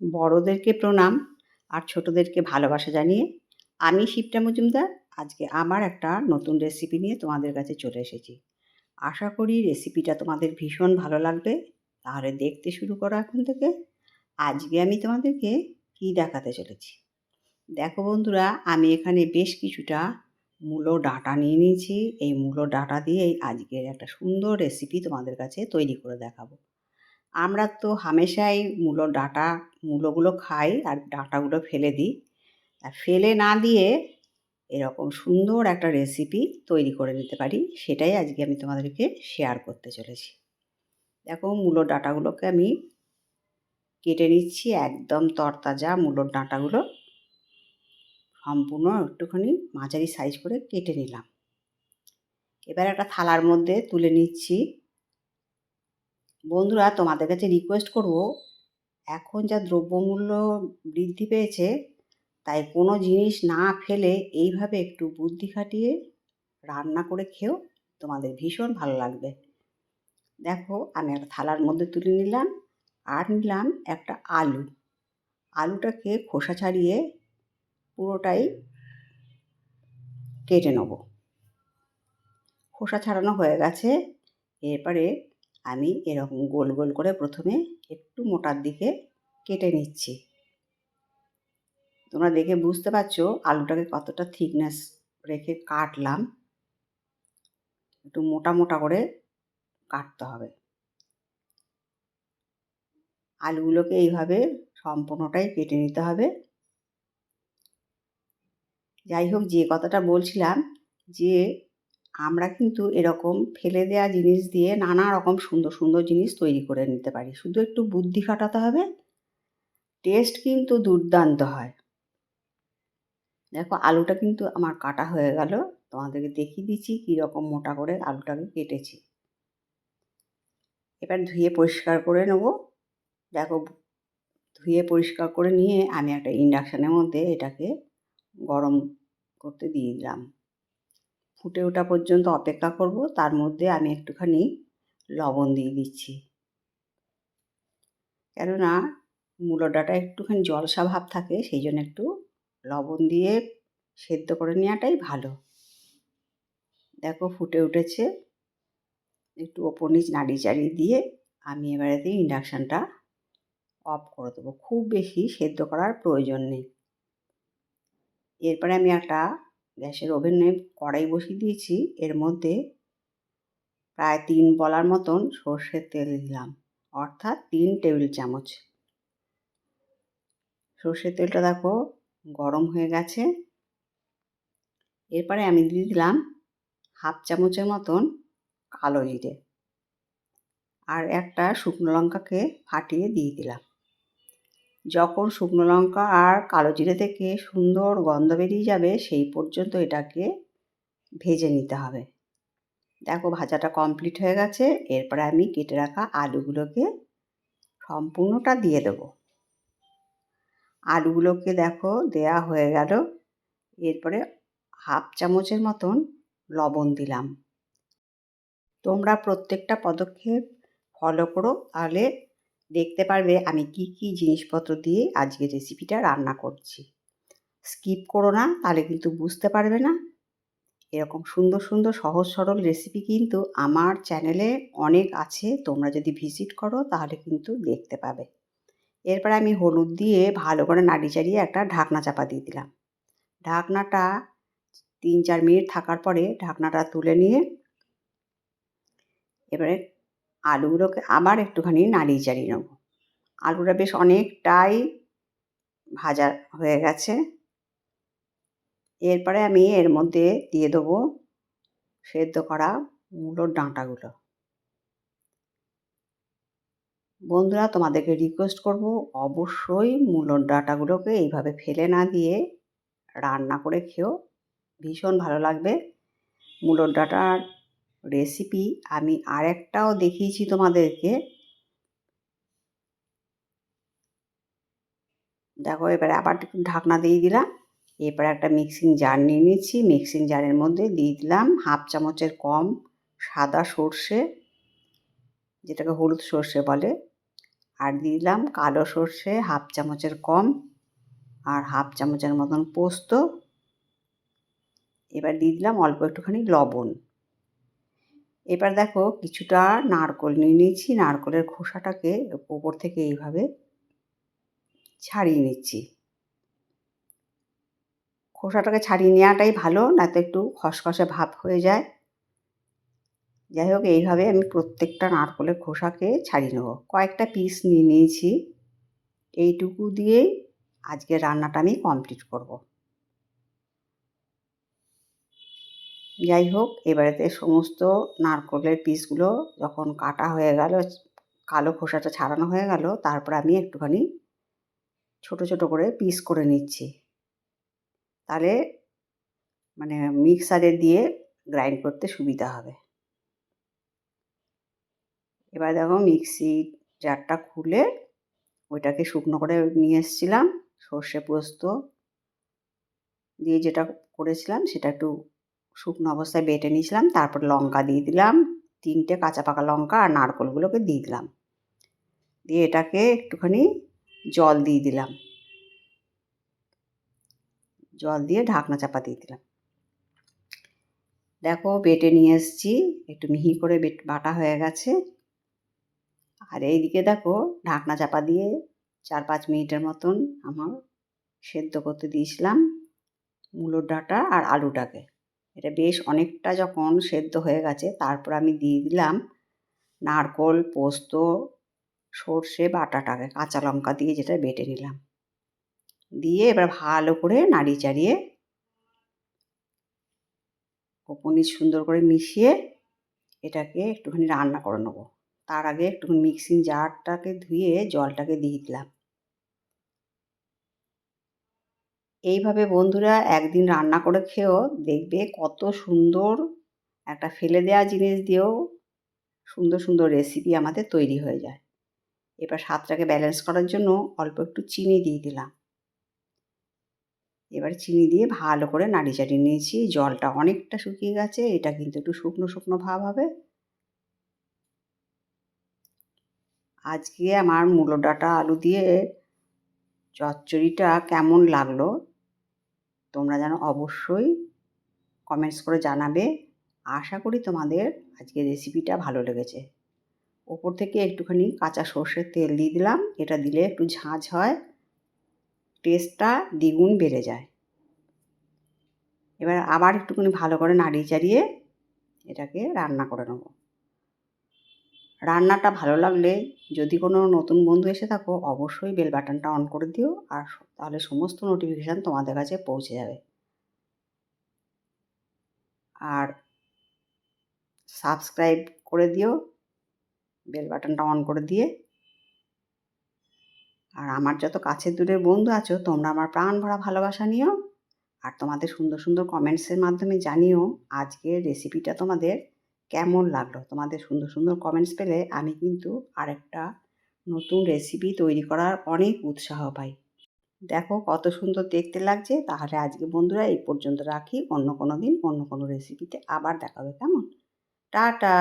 বড়োদেরকে প্রণাম আর ছোটোদেরকে ভালোবাসা জানিয়ে আমি শিপ্রা মজুমদার। আজকে আমার একটা নতুন রেসিপি নিয়ে তোমাদের কাছে চলে এসেছি। আশা করি রেসিপিটা তোমাদের ভীষণ ভালো লাগবে। তাহলে দেখতে শুরু করো এখন থেকে। আজকে আমি তোমাদেরকে কী দেখাতে চলেছি? দেখো বন্ধুরা, আমি এখানে বেশ কিছুটা মূলো ডাঁটা নিয়ে নিয়েছি। এই মূলো ডাঁটা দিয়েই আজকের একটা সুন্দর রেসিপি তোমাদের কাছে তৈরি করে দেখাবো। আমরা তো হামেশাই মূলো ডাঁটা, মূলোগুলো খাই আর ডাঁটাগুলো ফেলে দিই। আর ফেলে না দিয়ে এরকম সুন্দর একটা রেসিপি তৈরি করে নিতে পারি, সেটাই আজকে আমি তোমাদেরকে শেয়ার করতে চলেছি। দেখো মূলো ডাঁটাগুলোকে আমি কেটে নিচ্ছি, একদম তরতাজা মূলোর ডাঁটাগুলো। সম্পূর্ণ একটুখানি মাঝারি সাইজ করে কেটে নিলাম। এবার একটা থালার মধ্যে তুলে নিচ্ছি। বন্ধুরা, তোমাদের কাছে রিকোয়েস্ট করব, এখন যা দ্রব্যমূল্য বৃদ্ধি পেয়েছে, তাই কোনো জিনিস না ফেলে এইভাবে একটু বুদ্ধি খাটিয়ে রান্না করে খেয়েও তোমাদের ভীষণ ভালো লাগবে। দেখো, আমি একটা থালার মধ্যে তুলে নিলাম, আর নিলাম একটা আলু। আলুটাকে খোসা ছাড়িয়ে পুরোটাই কেটে নেব। খোসা ছাড়ানো হয়ে গেছে, এরপরে আমি এরকম গোল গোল করে প্রথমে একটু মোটার দিকে কেটে নিচ্ছি। তোমরা দেখে বুঝতে পারছ আলুটাকে কতটা থিকনেস রেখে কাটলাম। একটু মোটা মোটা করে কাটতে হবে। আলুগুলোকে এইভাবে সম্পূর্ণটাই কেটে নিতে হবে। যাই হোক, যে কথাটা বলছিলাম যে আমরা কিন্তু এরকম ফেলে দেওয়া জিনিস দিয়ে নানা রকম সুন্দর সুন্দর জিনিস তৈরি করে নিতে পারি। শুধু একটু বুদ্ধি খাটাতে হবে। টেস্ট কিন্তু দুর্দান্ত হয়। দেখো, আলুটা কিন্তু আমার কাটা হয়ে গেল। তোমাদেরকে দেখিয়ে দিচ্ছি কীরকম মোটা করে আলুটাকে কেটেছি। এবার ধুয়ে পরিষ্কার করে নেব। দেখো, ধুয়ে পরিষ্কার করে নিয়ে আমি একটা ইন্ডাকশানের মধ্যে এটাকে গরম করতে দিয়ে দিলাম। ফুটে ওঠা পর্যন্ত অপেক্ষা করব, তার মধ্যে আমি একটুখানি লবণ দিয়ে দিচ্ছি। কেননা মূলো ডাটা একটুখানি জলসা ভাব থাকে, সেই জন্য একটু লবণ দিয়ে সেদ্ধ করে নেওয়াটাই ভালো। দেখো ফুটে উঠেছে। একটু ওপর নিচ নাড়ি চাড়িয়ে দিয়ে আমি এবারেতে ইন্ডাকশানটা অফ করে দেবো। খুব বেশি সেদ্ধ করার প্রয়োজন নেই। এরপরে আমি একটা গ্যাসের ওভেনে কড়াই বসিয়ে দিয়েছি। এর মধ্যে প্রায় তিন বলার মতন সর্ষের তেল দিলাম, অর্থাৎ তিন টেবিল চামচ। সর্ষের তেলটা দেখো গরম হয়ে গেছে। এরপরে আমি দিয়ে দিলাম হাফ চামচের মতন কালো জিরে। আর একটা শুকনো লঙ্কাকে ফাটিয়ে দিয়ে দিলাম। যখন শুকনো লঙ্কা আর কালো জিরে থেকে সুন্দর গন্ধ বেরিয়ে যাবে, সেই পর্যন্ত এটাকে ভেজে নিতে হবে। দেখো ভাজাটা কমপ্লিট হয়ে গেছে, এরপরে আমি কেটে রাখা আলুগুলোকে সম্পূর্ণটা দিয়ে দেব। আলুগুলোকে দেখো দেয়া হয়ে গেল, এরপরে হাফ চামচের মতন লবণ দিলাম। তোমরা প্রত্যেকটা পদক্ষেপ ফলো করো, তাহলে দেখতে পারবে আমি কি কি জিনিসপত্র দিয়ে আজকে রেসিপিটা রান্না করছি। স্কিপ করো না, তাহলে কিন্তু বুঝতে পারবে না। এরকম সুন্দর সুন্দর, সহজ, সরল রেসিপি কিন্তু আমার চ্যানেলে অনেক আছে, তোমরা যদি ভিজিট করো তাহলে কিন্তু দেখতে পাবে। এরপরে আমি হলুদ দিয়ে ভালো করে নাড়ি চাড়িয়ে একটা ঢাকনা চাপা দিয়ে দিলাম। ঢাকনাটা তিন, চার মিনিট থাকার পরে ঢাকনাটা তুলে নিয়ে এবারে আলুগুলোকে আবার একটুখানি নাড়িয়ে চাড়িয়ে নেব। আলুটা বেশ অনেকটাই ভাজা হয়ে গেছে। এরপরে আমি এর মধ্যে দিয়ে দেবো সেদ্ধ করা মূলোর ডাঁটাগুলো। বন্ধুরা, তোমাদেরকে রিকোয়েস্ট করব অবশ্যই মূলোর ডাঁটাগুলোকে এইভাবে ফেলে না দিয়ে রান্না করে খেয়েও ভীষণ ভালো লাগবে। মূলোর ডাঁটার রেসিপি আমি আরেকটাও দেখিয়েছি তোমাদেরকে। দেখো, এবারে আবার একটু ঢাকনা দিয়ে দিলাম। এরপরে একটা মিক্সিং জার নিয়ে নিচ্ছি। মিক্সিং জারের মধ্যে দিয়ে দিলাম হাফ চামচের কম সাদা সর্ষে, যেটাকে হলুদ সর্ষে বলে, আর দিয়ে দিলাম কালো সর্ষে হাফ চামচের কম আর হাফ চামচের মতন পোস্ত। এবার দিয়ে দিলাম অল্প একটুখানি লবণ। এবার দেখো কিছুটা নারকোল নিয়ে নিয়েছি। নারকোলের খোসাটাকে ওপর থেকে এইভাবে ছাড়িয়ে নিচ্ছি। খোসাটাকে ছাড়িয়ে নেওয়াটাই ভালো না তো একটু খসখসে ভাব হয়ে যায়। যাই হোক, এইভাবে আমি প্রত্যেকটা নারকলের খোসাকে ছাড়িয়ে নেব। কয়েকটা পিস নিয়ে নিয়েছি। এইটুকু দিয়েই আজকে রান্নাটা আমি কমপ্লিট করব। যাই হোক, এবারেতে সমস্ত নারকলের পিসগুলো যখন কাটা হয়ে গেল, কালো খোসাটা ছাড়ানো হয়ে গেল, তারপর আমি একটুখানি ছোট ছোট করে পিস করে নিচ্ছি। তাহলে মানে মিক্সারে দিয়ে গ্রাইন্ড করতে সুবিধা হবে। এবার দেখো মিক্সি জারটা খুলে ওইটাকে শুকনো করে নিয়ে এসেছিলাম, সর্ষে পোস্ত দিয়ে যেটা করেছিলাম সেটা একটু শুকনো অবস্থায় বেটে নিয়েছিলাম, তারপর লঙ্কা দিয়ে দিলাম, তিনটে কাঁচা পাকা লঙ্কা আর নারকলগুলোকে দিয়ে দিলাম। দিয়ে এটাকে একটুখানি জল দিয়ে দিলাম। জল দিয়ে ঢাকনা চাপা দিয়ে দিলাম। দেখো বেটে নিয়ে এসছি, একটু মিহি করে বেট, বাটা হয়ে গেছে। আর এইদিকে দেখো ঢাকনা চাপা দিয়ে চার পাঁচ মিনিটের মতন আমার সেদ্ধ করতে দিয়েছিলাম, মূলোর ডাঁটা আর আলুটাকে। এটা বেশ অনেকটা যখন সেদ্ধ হয়ে গেছে, তারপর আমি দিয়ে দিলাম নারকোল, পোস্ত, সর্ষে, বাটাটাকে, কাঁচা লঙ্কা দিয়ে যেটা বেটে নিলাম। দিয়ে এবার ভালো করে নাড়িয়ে চাড়িয়ে পনির সুন্দর করে মিশিয়ে এটাকে একটুখানি রান্না করে নেব। তার আগে একটুখানি মিক্সিং জারটাকে ধুয়ে জলটাকে দিয়ে দিলাম। এইভাবে বন্ধুরা একদিন রান্না করে খেয়েও দেখবে কত সুন্দর একটা ফেলে দেওয়া জিনিস দিয়েও সুন্দর সুন্দর রেসিপি আমাদের তৈরি হয়ে যায়। এবার স্বাদটাকে ব্যালেন্স করার জন্য অল্প একটু চিনি দিয়ে দিলাম। এবার চিনি দিয়ে ভালো করে নাড়ি চাড়িয়ে নিয়েছি, জলটা অনেকটা শুকিয়ে গেছে, এটা কিন্তু একটু শুকনো শুকনো ভাব হবে। আজকে আমার মূলো ডাঁটা আলু দিয়ে চচ্চড়িটা কেমন লাগল তোমরা যেন অবশ্যই কমেন্টস করে জানাবে। আশা করি তোমাদের আজকে রেসিপিটা ভালো লেগেছে। ওপর থেকে একটুখানি কাঁচা সর্ষের তেল দিয়ে দিলাম। এটা দিলে একটু ঝাঁঝ হয়। টেস্টটা দ্বিগুণ বেড়ে যায়। এবার আবার একটুখানি ভালো করে নাড়িয়ে চাড়িয়ে এটাকে রান্না করে নেব। রান্নাটা ভালো লাগলে যদি কোনো নতুন বন্ধু এসে থাকো, অবশ্যই বেল বাটনটা অন করে দিও আর তাহলে সমস্ত নোটিফিকেশান তোমাদের কাছে পৌঁছে যাবে। আর সাবস্ক্রাইব করে দিও বেল বাটনটা অন করে দিয়ে। আর আমার যত কাছের দূরের বন্ধু আছো, তোমরা আমার প্রাণ ভরা ভালোবাসা নিও। আর তোমাদের সুন্দর সুন্দর কমেন্টসের মাধ্যমে জানিও আজকের রেসিপিটা তোমাদের কেমন লাগল? তোমাদের সুন্দর সুন্দর কমেন্টস পেলে আমি কিন্তু আরেকটা নতুন রেসিপি তৈরি করার অনেক উৎসাহ পাই। দেখো কত সুন্দর দেখতে লাগছে। তাহলে আজকে বন্ধুরা এই পর্যন্ত রাখি। অন্য কোনো দিন অন্য কোনো রেসিপিতে আবার দেখাবে কেমন? টাটা!